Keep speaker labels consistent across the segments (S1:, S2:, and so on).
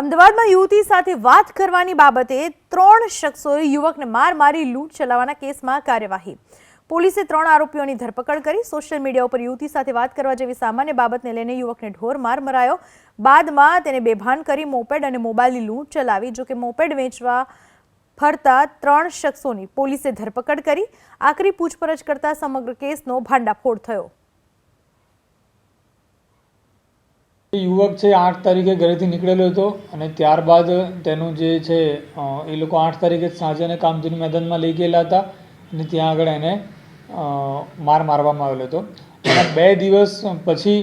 S1: અમદાવાદમાં યુવતી સાથે વાત કરવાની બાબતે ત્રણ શખ્સોએ યુવકને માર મારી લૂંટ ચલાવવાના કેસમાં કાર્યવાહી. પોલીસે ત્રણ આરોપીઓની ધરપકડ કરી, સોશિયલ મીડિયા ઉપર યુવતી સાથે વાત કરવા જેવી સામાન્ય બાબતને લઈને યુવકને ઢોર માર મરાયો. બાદમાં તેને બેભાન કરી મોપેડ અને મોબાઈલની લૂંટ ચલાવી જોકે મોપેડ વેચવા ફરતા ત્રણ શખ્સોની પોલીસે ધરપકડ કરી. આકરી પૂછપરછ કરતા સમગ્ર કેસનો ભાંડાફોડ થયો
S2: એ યુવક છે, આઠ તારીખે ઘરેથી નીકળેલો હતો અને ત્યારબાદ તેનું જે છે એ લોકો આઠ તારીખે સાંજે એને કામધેનુ મેદાનમાં લઈ ગયેલા હતા અને ત્યાં આગળ એને માર મારવામાં આવેલો હતો. અને બે દિવસ પછી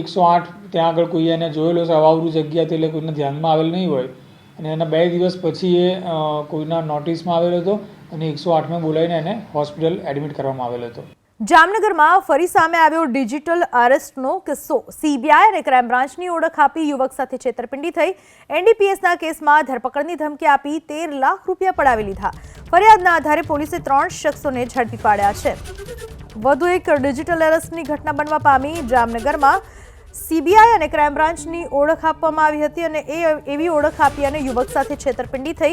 S2: એકસો આઠ ત્યાં આગળ કોઈ એને જોયેલો છે, અવાવરું જગ્યાથી એટલે કોઈને ધ્યાનમાં આવેલ નહીં હોય. અને એના બે દિવસ પછી એ કોઈના નોટિસમાં આવેલો હતો અને એકસો આઠમાં બોલાવીને એને હોસ્પિટલ એડમિટ કરવામાં આવેલો હતો.
S1: જામનગરમાં ફરી સામે આવ્યો ડિજિટલ અરેસ્ટનો કિસ્સો. સીબીઆઈ અને ક્રાઇમ બ્રાન્ચની ઓળખ આપી યુવક સાથે છેતરપિંડી થઈ. એનડીપીએસના કેસમાં ધરપકડની ધમકી આપી તેર લાખ રૂપિયા પડાવી લીધા. ફરિયાદના આધારે પોલીસે ત્રણ શખ્સોને ઝડપી પાડ્યા છે. વધુ એક ડિજિટલ અરેસ્ટની ઘટના બનવા પામી જામનગરમાં સીબીઆઈ અને ક્રાઇમ બ્રાન્ચની ઓળખ આપવામાં આવી હતી અને એ એવી ઓળખ આપી અને યુવક સાથે છેતરપિંડી થઈ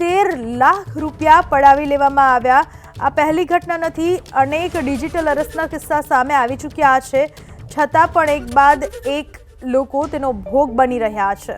S1: તેર લાખ રૂપિયા પડાવી લેવામાં આવ્યા આ પહેલી ઘટના નથી, અનેક ડિજિટલ અરસના કિસ્સા સામે આવી ચૂક્યા છે. છતાં પણ એક બાદ એક લોકો તેનો ભોગ બની રહ્યા છે.